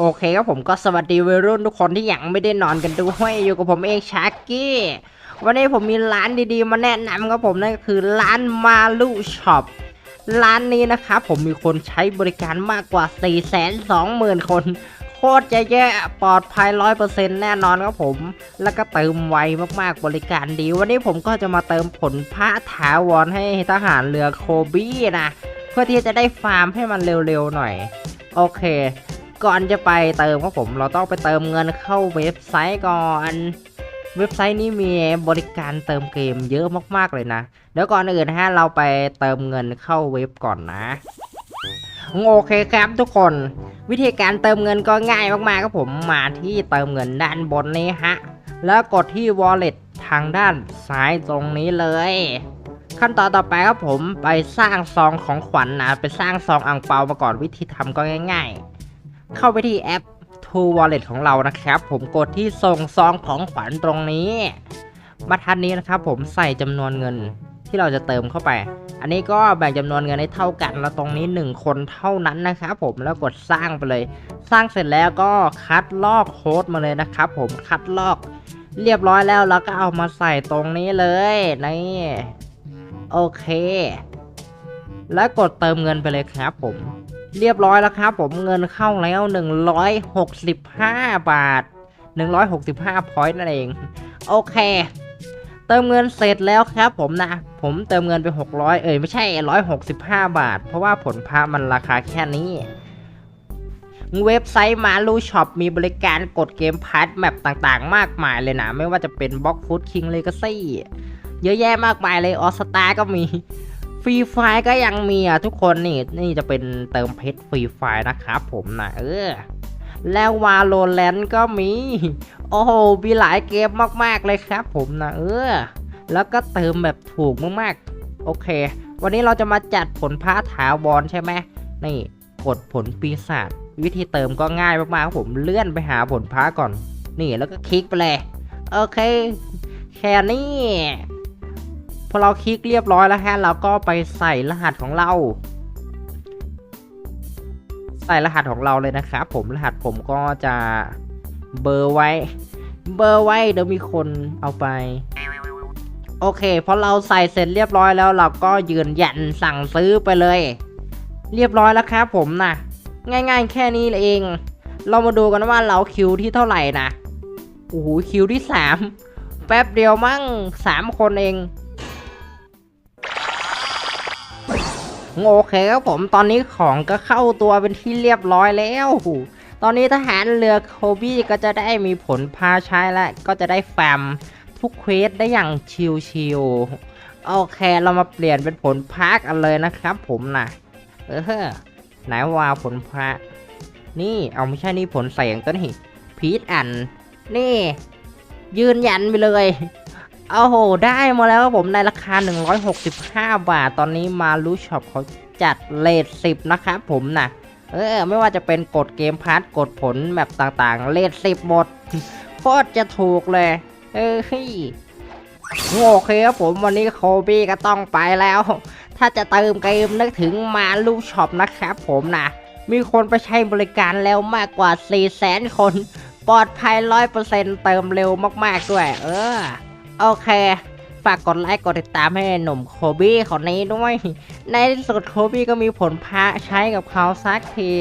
โอเคครับผมก็สวัสดีวัยรุ่นทุกคนที่ยังไม่ได้นอนกันด้วยอยู่กับผมเองชาร์กี้วันนี้ผมมีร้านดีๆ มาแนะนำครับผมนั่นก็คือร้านมาลูช็อปร้านนี้นะครับผมมีคนใช้บริการมากกว่า 4 2 0 0 0 0 คน โคตรจะแย่ปลอดภัยร้อยเปอร์เซ็นต์แน่นอนครับผม แล้วก็เติมไวมากๆบริการดี วันนี้ผมก็จะมาเติมผลพระถาวรให้ทหารเรือโคบี้นะ เพื่อที่จะได้ฟาร์มให้มันเร็วๆหน่อย โอเค ก่อนจะไปเติมครับผมเราต้องไปเติมเงินเข้าเว็บไซต์ก่อนเว็บไซต์นี้มีบริการเติมเกมเยอะมากๆเลยนะเดี๋ยวก่อนอื่นฮะเราไปเติมเงินเข้าเว็บก่อนนะโอเคครับทุกคน วิธีการเติมเงินก็ง่ายมากๆครับผมมาที่เติมเงินด้านบนนี้ฮะแล้วกดที่ wallet ทางด้านซ้ายตรงนี้เลย ขั้นตอนต่อไปครับผมไปสร้างซองของขวัญนะไปสร้างซองอ่างเปามาก่อนวิธีทำก็ง่าย ๆ เข้าไปที่แอป True Wallet ของเรานะครับ ผมกดที่ส่งซองของขวัญตรงนี้บรรทัดนี้นะครับผมใส่จำนวนเงินที่เราจะเติมเข้าไป อันนี้ก็แบ่งจำนวนเงินให้เท่ากัน แล้วตรงนี้ 1 คนเท่านั้นนะครับผม แล้วกดสร้างไปเลย สร้างเสร็จแล้วก็คัดลอกโค้ดมาเลยนะครับผม คัดลอกเรียบร้อยแล้วเราก็เอามาใส่ตรงนี้เลยนี่โอเค แล้วกดเติมเงินไปเลยครับผม เรียบร้อยแล้วครับ ผมเงินเข้าแล้ว 165 บาท 165พอยต์นั่นเอง โอเค เติมเงินเสร็จแล้วครับผมนะ ผมเติมเงินไป 600 เอ้ยไม่ใช่ 165 บาท เพราะว่าผลพามันราคาแค่นี้เว็บไซต์มาลูช็อปมีบริการกดเกมพาร์ทแมปต่างๆ มากมายเลยนะ ไม่ว่าจะเป็นบล็อกฟุตคิงเลกาซี่เยอะแยะมากมายเลยออสตาก็มี รีไฟก็ยังมีอะทุกคนนี่นี่จะเป็นเติมเพชรฟรีไฟนะครับผมนะเออแล้ววาโลแรนก็มี โอ้โหมีหลายเกมมากๆเลยครับผมนะเออ แล้วก็เติมแบบถูกมากๆ โอเค วันนี้เราจะมาจัดผลพระถาวรใช่ไหมนี่กดผลปีศาจวิธีเติมก็ง่ายมากๆครับผมเลื่อนไปหาผลพระก่อน นี่แล้วก็คลิกไปเลย โอเค แค่นี้ พอเราคลิกเรียบร้อยแล้วฮะเราก็ไปใส่รหัสของเรา ใส่รหัสของเราเลยนะครับผมรหัสผมก็จะเบอร์ไว้ เบอร์ไว้เดี๋ยวมีคนเอาไป โอเคพอเราใส่เสร็จเรียบร้อยแล้วเราก็ยืนยันสั่งซื้อไปเลย เรียบร้อยแล้วครับผมนะง่าย ๆ แค่นี้เอง เรามาดูกันว่าเราคิวที่เท่าไหร่นะโอ้โหคิวที่สามแป๊บเดียวมั่งสามคนเอง โอเคครับผมตอนนี้ของก็เข้าตัวเป็นที่เรียบร้อยแล้ว ตอนนี้ทหารเรือโคบี้ก็จะได้มีผลพาใช้และก็จะได้แฟมทุกเควสได้อย่างชิวๆโอเคเรามาเปลี่ยนเป็นผลพักกันเลยนะครับ ผมนะเออไหนว่าผลพระ นี่เอาไม่ใช่นี่ผลแสงตัวนี้พีทอัน นี่ ยืนยันไปเลย โอ้โห ได้มาแล้วครับผมในราคา 165 บาท ตอนนี้มารู้ช็อปเขาจัดเลท10นะครับผมนะเออ ไม่ว่าจะเป็นกดเกมพาร์ทกดผลแบบต่างๆ เลท10หมดโคตรจะถูกเลย เออฮ้ยโอเคครับผมวันนี้โคบี้ก็ต้องไปแล้ว ถ้าจะเติมเกมนึกถึงมาลูช็อปนะครับผมนะมีคนไปใช้บริการแล้วมากกว่า 4 0 0 0 0 0 คน ปลอดภัย 100%เติมเร็วมากๆด้วย เออ โอเค ฝากกดไลค์กดติดตามให้หนุ่มโคบี้คนนี้ด้วย ในที่สุดโคบี้ก็มีผลพระใช้กับเขาสักที